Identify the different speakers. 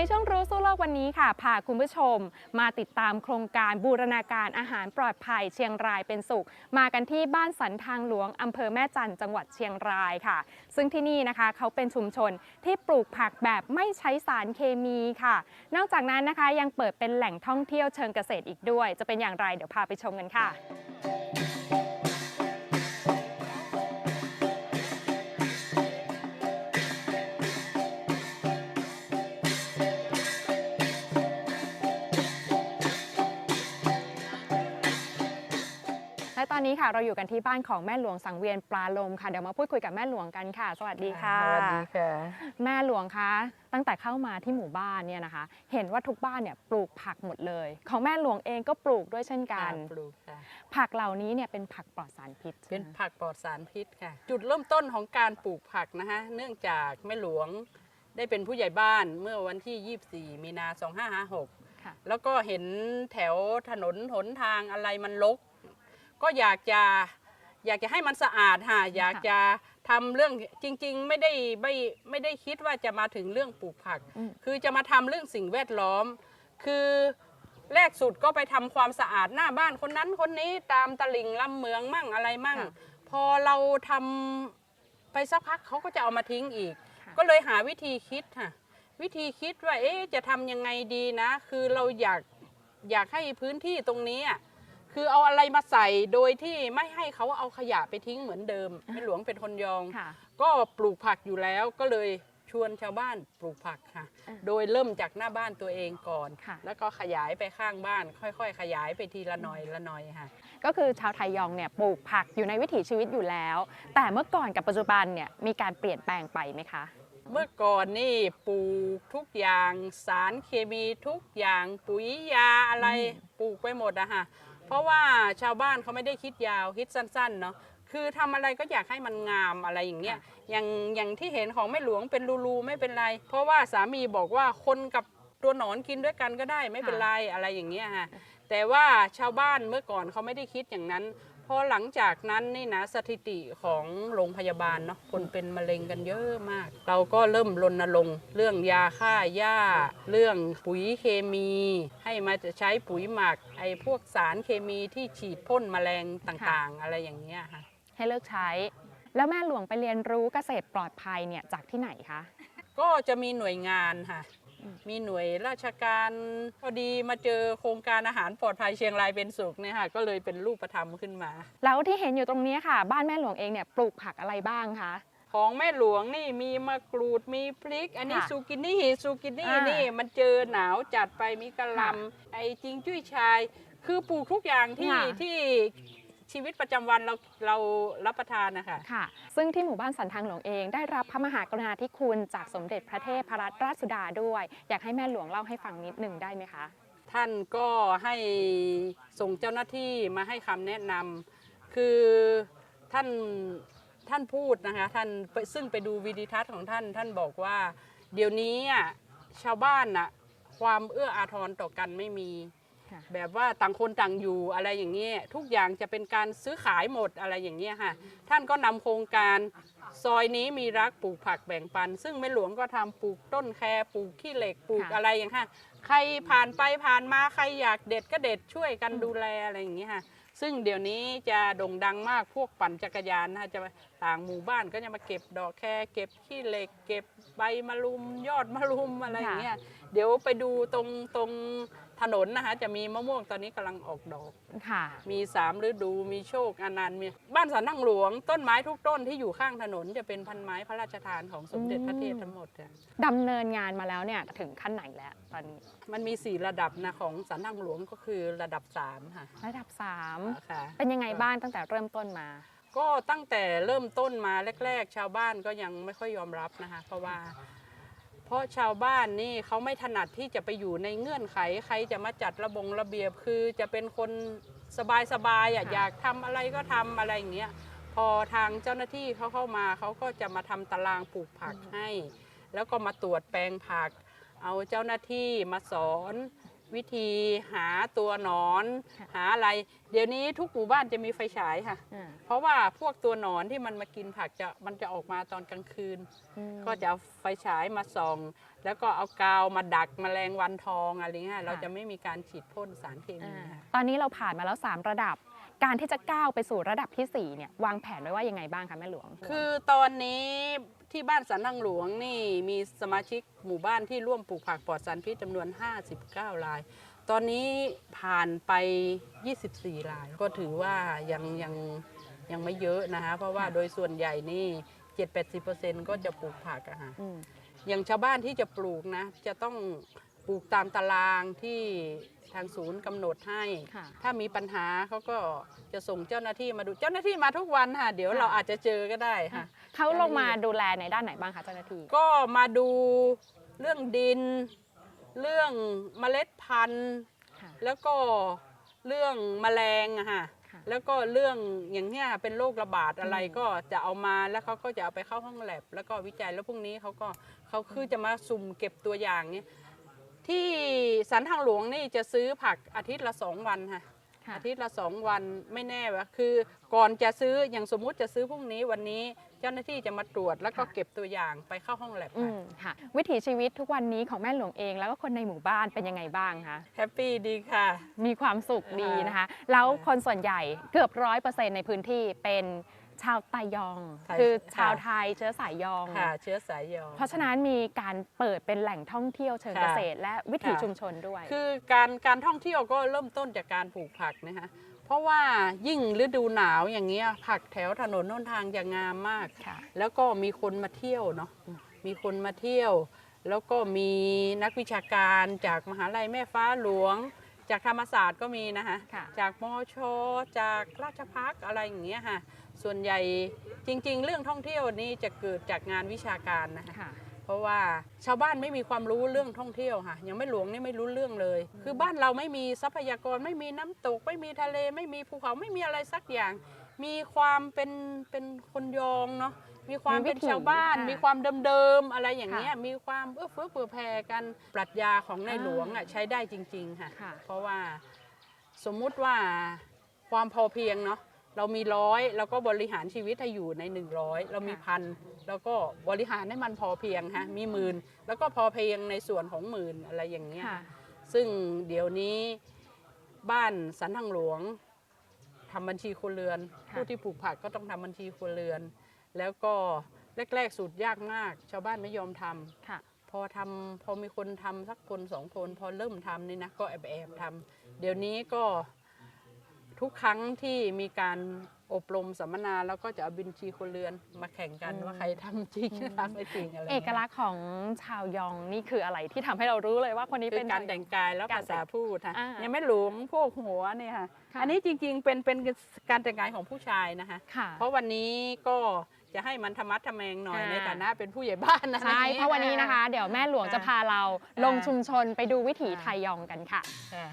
Speaker 1: ในช่วงรู้สู้โลกวันนี้ค่ะพาคุณผู้ชม มาติดตามโครงการบูรณาการอาหารปลอดภัย เชียงรายเป็นสุข มากันที่บ้านสันทางหลวงอำเภอแม่จันจังหวัดเชียงรายค่ะ ซึ่งที่นี่นะคะเขาเป็นชุมชนที่ปลูกผักแบบไม่ใช้สารเคมีค่ะ นอกจากนั้นนะคะยังเปิดเป็นแหล่งท่องเที่ยวเชิงเกษตรอีกด้วย จะเป็นอย่างไรเดี๋ยวพาไปชมกันค่ะ ตอนนี้ค่ะเราอยู่กันที่บ้านของแม่หลวงสังเวียนปลาลมค่ะเดี๋ยวมาพูดคุยกับแม่หลวงกันค่ะ สวัสดีค่ะ
Speaker 2: สวัสดีค่ะ
Speaker 1: แม่หลวงคะตั้งแต่เข้ามาที่หมู่บ้านเนี่ยนะคะ เห็นว่าทุกบ้านเนี่ยปลูกผักหมดเลย ของแม่หลวงเองก็ปลูกด้วยเช่นกัน
Speaker 2: ปลูกค่ะ
Speaker 1: ผักเหล่านี้เนี่ยเป็นผักปลอดสารพิษ
Speaker 2: เป็น
Speaker 1: ใช่ไหม
Speaker 2: ผักปลอดสารพิษค่ะ จุดเริ่มต้นของการปลูกผักนะคะ เนื่องจากแม่หลวงได้เป็นผู้ใหญ่บ้านเมื่อวันที่ 24 มีนา 2556
Speaker 1: ค่ะ
Speaker 2: แล้วก็เห็นแถวถนนหนทางอะไรมันรก ก็อยากจะอยากจะให้มันสะอาดค่ะอยากจะทำเรื่องจริง ๆ ไม่ได้ไม่ไม่ได้คิดว่าจะมาถึงเรื่องปลูกผัก
Speaker 1: อืม
Speaker 2: คือจะมาทำเรื่องสิ่งแวดล้อม คือแรกสุดก็ไปทำความสะอาดหน้าบ้านคนนั้นคนนี้ตามตลิ่งลำเมืองมั่งอะไรมั่ง
Speaker 1: ค่ะ
Speaker 2: พอเราทำไปสักพักเขาก็จะเอามาทิ้งอีก
Speaker 1: ค่ะ
Speaker 2: ก็เลยหาวิธีคิดค่ะ วิธีคิดว่าเอ๊ะจะทำยังไงดีนะ คือเราอยากอยากให้พื้นที่ตรงนี้อะ คือเอาอะไรมาใส่โดยที่ไม่ให้เขาเอาขยะไปทิ้งเหมือนเดิมแม่หลวงเป็นคนยอง
Speaker 1: ค่ะ
Speaker 2: ก็ปลูกผักอยู่แล้วก็เลยชวนชาวบ้านปลูกผักค่ะ
Speaker 1: อ่า
Speaker 2: โดยเริ่มจากหน้าบ้านตัวเองก่อน
Speaker 1: ค่ะ
Speaker 2: แล้วก็ขยายไปข้างบ้าน ค่อยๆ ขยายไปทีละหน่อยละหน่อยค่ะ
Speaker 1: ก็คือชาวไทยยองเนี่ยปลูกผักอยู่ในวิถีชีวิตอยู่แล้ว แต่เมื่อก่อนกับปัจจุบันเนี่ยมีการเปลี่ยนแปลงไปไหมคะ
Speaker 2: เมื่อก่อนนี่ปลูกทุกอย่างสารเคมีทุกอย่างปุ๋ยยาอะไร
Speaker 1: อืม
Speaker 2: ปลูกไปหมดอะค่ะ เพราะว่าชาวบ้านเขาไม่ได้คิดยาวคิดสั้นๆเนาะคือทำอะไรก็อยากให้มันงามอะไรอย่างเงี้ยอย่างอย่างที่เห็นของแม่หลวงเป็นรูๆไม่เป็นไร เพราะว่าสามีบอกว่าคนกับตัวหนอนกินด้วยกันก็ได้ไม่เป็นไรอะไรอย่างเงี้ยค่ะแต่ว่าชาวบ้านเมื่อก่อนเขาไม่ได้คิดอย่างนั้นพ อหลังจากนั้นนี่นะสถิติของโรงพยาบาลเนาะคนเป็นมะเร็งกันเยอะมาก เราก็เริ่มรณรงค์เรื่องยาฆ่าหญ้า เรื่องปุ๋ยเคมี ให้มาจะใช้ปุ๋ยหมักไอ้พวกสารเคมีที่ฉีดพ่นแมลงต่างๆ อะไรอย่างเงี้ยค่ะ
Speaker 1: ให้เลิกใช้ แล้วแม่หลวงไปเรียนรู้เกษตรปลอดภัยเนี่ยจากที่ไหนคะ
Speaker 2: ก็จะมีหน่วยงานค่ะ
Speaker 1: อื ม
Speaker 2: มีหน่วยราชการพอดีมาเจอโครงการอาหารปลอดภัยเชียงรายเป็นสุขเนี่ยค่ะก็เลยเป็นรูปธรรมขึ้นมา
Speaker 1: แล้วที่เห็นอยู่ตรงนี้ค่ะ บ้านแม่หลวงเองเนี่ยปลูกผักอะไรบ้างคะ
Speaker 2: ของแม่หลวงนี่มีมะกรูดมีพริก อันนี้
Speaker 1: ค่ะ
Speaker 2: ซูกินี่ซูกินี่
Speaker 1: อ่านี่
Speaker 2: นี่มันเจอหนาวจัดไปมีกระหล
Speaker 1: ค่ะำ
Speaker 2: ไอ้จิงจุ้ยชาย คือปลูกทุกอย่างที่
Speaker 1: ค่ะ
Speaker 2: ที่ ชีวิตประจำวันเราเรารับประทานนะคะ
Speaker 1: ค่ะ ซึ่งที่หมู่บ้านสันทางหลวงเอง ได้รับพระมหากรุณาธิคุณจากสมเด็จพระเทพรัตนราชสุดาด้วย อยากให้แม่หลวงเล่าให้ฟังนิดหนึ่งได้ไหมคะ
Speaker 2: ท่านก็ให้ส่งเจ้าหน้าที่มาให้คำแนะนำคือท่านท่านพูดนะคะท่านไปซึ่งไปดูวิดีทัศน์ของท่านท่านบอกว่า เดี๋ยวนี้อะชาวบ้านน่ะความเอื้ออาทรต่อกันไม่มี
Speaker 1: ค่ะ
Speaker 2: แบบว่าต่างคนต่างอยู่อะไรอย่างเงี้ยทุกอย่างจะเป็นการซื้อขายหมดอะไรอย่างเงี้ยค่ะท่านก็นำโครงการซอยนี้มีรักปลูกผักแบ่งปัน ซึ่งแม่หลวงก็ทำปลูกต้นแครปลูกขี้เหล็กปลูกะอะไรอย่างค่ะใครผ่านไปผ่านมาใครอยากเด็ดก็เด็ดช่วยกันดูแลอะไรอย่างเงี้ยค่ะซึ่งเดี๋ยวนี้จะโด่งดังมากพวกปั่นจักรยานนะคะจะต่างหมู่บ้านก็จะมาเก็บดอกแครเก็บขี้เหล็ก เก็บใบมะรุม ยอดมะรุมอะไรอย่างเงี้ยเดี๋ยวไปดูตรงตรง ถนนนะคะจะมีมะม่วงตอนนี้กำลังออกดอก
Speaker 1: ค่ะ
Speaker 2: มีสามฤดูมีโชคอนันต์มีบ้านสันนั่งหลวง ต้นไม้ทุกต้นที่อยู่ข้างถนนจะเป็นพันไม้พระราชทานของสมเด็จพระเทพทั้งหมดค่ะ
Speaker 1: ดำเนินงานมาแล้วเนี่ยถึงขั้นไหนแล้วตอนนี้
Speaker 2: มันมีสี่ระดับนะของสันนั่งหลวงก็คือระดับสามค่ะ
Speaker 1: ระดับ
Speaker 2: ค่ะ
Speaker 1: 3 เป็นยังไงบ้างตั้งแต่เริ่มต้นมา
Speaker 2: ก็ตั้งแต่เริ่มต้นมาแรก ๆ ชาวบ้านก็ยังไม่ค่อยยอมรับนะคะ เพราะว่า เพราะชาวบ้านนี่เขาไม่ถนัดที่จะไปอยู่ในเงื่อนไข ใครจะมาจัดระบงระเบียบคือจะเป็นคนสบายๆอะ
Speaker 1: ค่ะ
Speaker 2: อยากทำอะไรก็ทำอะไรอย่างเงี้ยพอทางเจ้าหน้าที่เขาเข้ามาเขาก็จะมาทำตารางปลูกผักให้ แล้วก็มาตรวจแปลงผัก เอาเจ้าหน้าที่มาสอน วิธีหาตัวหนอน
Speaker 1: ค่ะ
Speaker 2: หาอะไร เดี๋ยวนี้ทุกหมู่บ้านจะมีไฟฉายค่ะ
Speaker 1: อ่า
Speaker 2: เพราะว่าพวกตัวหนอนที่มันมากินผักจะมันจะออกมาตอนกลางคืน
Speaker 1: อืม
Speaker 2: ก็จะเอาไฟฉายมาส่อง แล้วก็เอากาวมาดักแมลงวันทองอะไรเงี้ยเราจะไม่มีการฉีดพ่นสารเคมี
Speaker 1: อ่า
Speaker 2: ค่ะ
Speaker 1: ตอนนี้เราผ่านมาแล้ว 3 ระดับ การที่จะก้าวไปสู่ระดับทีสี่ 4 เนี่ยวางแผนไว้ว่ายังไงบ้างคะแม่หลวง
Speaker 2: คือตอนนี้ที่บ้านสันนังหลวงนี่มีสมาชิกหมู่บ้านที่ร่วมปลูกผักปลอดสารพิษจำนวน 59 ราย ตอนนี้ผ่านไป 24 ราย ก็ถือว่ายังยังยังไม่เยอะนะคะเพราะว่าโดยส่วนใหญ่นี่ 7-80%ก็จะปลูกผักอะค่ะ
Speaker 1: อืม
Speaker 2: อย่างชาวบ้านที่จะปลูกนะ จะต้อง ปลูกตามตารางที่ทางศูนย์กำหนดให้
Speaker 1: ค่ะ
Speaker 2: ถ้ามีปัญหาเขาก็จะส่งเจ้าหน้าที่มาดูเจ้าหน้าที่มาทุกวันค่ะ เดี๋ยว
Speaker 1: ค่ะ
Speaker 2: เราอาจจะเจอก็ได้ค่ะ
Speaker 1: เขาลงมาดูแลในด้านไหนบ้างคะเจ้าหน้าที่
Speaker 2: ก็มาดูเรื่องดิน เรื่องเมล็ดพันธุ์
Speaker 1: ค่ะ
Speaker 2: แล้วก็เรื่องแมลงอะค่ะ
Speaker 1: ค่ะ
Speaker 2: แล้วก็เรื่องอย่างเนี้ยเป็นโรคระบาดอะไร
Speaker 1: อืม
Speaker 2: ก็จะเอามาแล้วเขาก็จะเอาไปเข้าห้องแลบแล้วก็วิจัยแล้วพรุ่งนี้เขาก็เขาคือจะมาสุ่มเก็บตัวอย่างเนี้ย ที่สันทางหลวงนี่จะซื้อผักอาทิตย์ละสองวันค่ะ
Speaker 1: ค่ะ
Speaker 2: อาทิตย์ละสองวันไม่แน่ว่าคือก่อนจะซื้ออย่างสมมุติจะซื้อพรุ่งนี้วันนี้เจ้าหน้าที่จะมาตรวจแล้วก็
Speaker 1: ค่ะ
Speaker 2: เก็บตัวอย่างไปเข้าห้องแลบ
Speaker 1: อื
Speaker 2: ค่ะ
Speaker 1: มค่ะ วิถีชีวิตทุกวันนี้ของแม่หลวงเองแล้วก็คนในหมู่บ้านเป็นยังไงบ้างคะ
Speaker 2: แฮปปี้ดีค่ะ
Speaker 1: มีความสุขดี
Speaker 2: อ่าน
Speaker 1: นะคะ แล้วคนส่วนใหญ่เกือบร้อยเปอร์เซ็นต์ในพื้นที่เป็น ชาวไตยอง
Speaker 2: ไทย
Speaker 1: คือ
Speaker 2: ค่ะ
Speaker 1: ชาวไทยเชื้อสายยอง
Speaker 2: ค่ะ เชื้อสายยอง
Speaker 1: เพราะฉะนั้นมีการเปิดเป็นแหล่งท่องเที่ยวเชิง
Speaker 2: ค่ะ
Speaker 1: เกษตร และวิถี
Speaker 2: ค่ะ
Speaker 1: ชุมชนด้วย
Speaker 2: คือการการท่องเที่ยวก็เริ่มต้นจากการปลูกผักนะคะ เพราะว่ายิ่งฤดูหนาวอย่างเงี้ยผักแถวถนนน้นทางจะงามมาก
Speaker 1: ค่ะ
Speaker 2: แล้วก็มีคนมาเที่ยวเนาะ มีคนมาเที่ยว แล้วก็มีนักวิชาการจากมหาลัยแม่ฟ้าหลวง จากธรรมศาสตร์ก็มีนะคะ
Speaker 1: ค่ะ
Speaker 2: จากมอชอจากราชพักอะไรอย่างเงี้ยค่ะ ส่วนใหญ่จริง ๆ เรื่องท่องเที่ยวนี่จะเกิดจากงานวิชาการนะคะ
Speaker 1: ค่ะ
Speaker 2: เพราะว่าชาวบ้านไม่มีความรู้เรื่องท่องเที่ยวค่ะ ยังไม่หลวงนี่ไม่รู้เรื่องเลย คือบ้านเราไม่มีทรัพยากรไม่มีน้ำตก ไม่มีทะเลไม่มีภูเขาไม่มีอะไรสักอย่าง มีความเป็นเป็นคนยองเนาะมีความ
Speaker 1: มีวิ
Speaker 2: เป็น
Speaker 1: ถี
Speaker 2: ชาวบ้าน
Speaker 1: ค่ะ
Speaker 2: มีความเดิมๆอะไรอย่างเงี้ย
Speaker 1: ค่ะ
Speaker 2: มีความเอื้อเฟื้อเผื่อแผ่กันปรัชญาของในหลวงอะใช้ได้จริง ๆ ค่ะ
Speaker 1: ค่ะ
Speaker 2: เพราะว่าสมมุติว่าความพอเพียงเนาะ เรามีร้อยเราก็บริหารชีวิตให้อยู่ใน 100 เรามี
Speaker 1: ค่ะ
Speaker 2: พันแล้วก็บริหารให้มันพอเพียงฮะมีหมื่นแล้วก็พอเพียงในส่วนของหมื่นอะไรอย่างเงี้ย
Speaker 1: ค่ะ
Speaker 2: ซึ่งเดี๋ยวนี้บ้านสันทางหลวงทำบัญชีครัวเรือน
Speaker 1: ค่ะ
Speaker 2: ผู้ที่ปลูกผักก็ต้องทำบัญชีครัวเรือน แล้วก็แรกๆสูตรยากมาก ชาวบ้านไม่ยอมทำ
Speaker 1: ค่ะ
Speaker 2: พอทำพอมีคนทำสักคนสองคน พอเริ่มทำนี่นะก็แอบแอบๆทำเดี๋ยวนี้ก็ ทุกครั้งที่มีการอบรมสัมมนาแล้วก็จะเอาบัญชีครัวเรือนมาแข่งกัน
Speaker 1: อืม
Speaker 2: ว่าใครทำจริงทำไม่จริงอะไร
Speaker 1: เอกลักษณ์ของชาวยองนี่คืออะไรที่ทำให้เรารู้เลยว่าคนนี้
Speaker 2: คื
Speaker 1: เป็
Speaker 2: อนการแต่งกายแล้ว
Speaker 1: การ
Speaker 2: ภาษาพูดค่ะ
Speaker 1: อ่ายั
Speaker 2: ยังไม่หลวงพวกหัวเนี่ยค่ะ
Speaker 1: ค่ะ
Speaker 2: อันนี้จริงๆเป็นเป็นการแต่งกายของผู้ชายนะคะ
Speaker 1: ค่ะ
Speaker 2: เพราะวันนี้ก็จะให้มันธรรมัดทะแมงหน่อย
Speaker 1: อ่า
Speaker 2: ในฐานะเป็นผู้ใหญ่บ้านนะ
Speaker 1: ใช่เพราะวันนี้นะคะ เดี๋ยวแม่หลวงจะพาเราลงชุมชนไปดูวิถีไทยยองกันค่ะ
Speaker 2: ค่ะ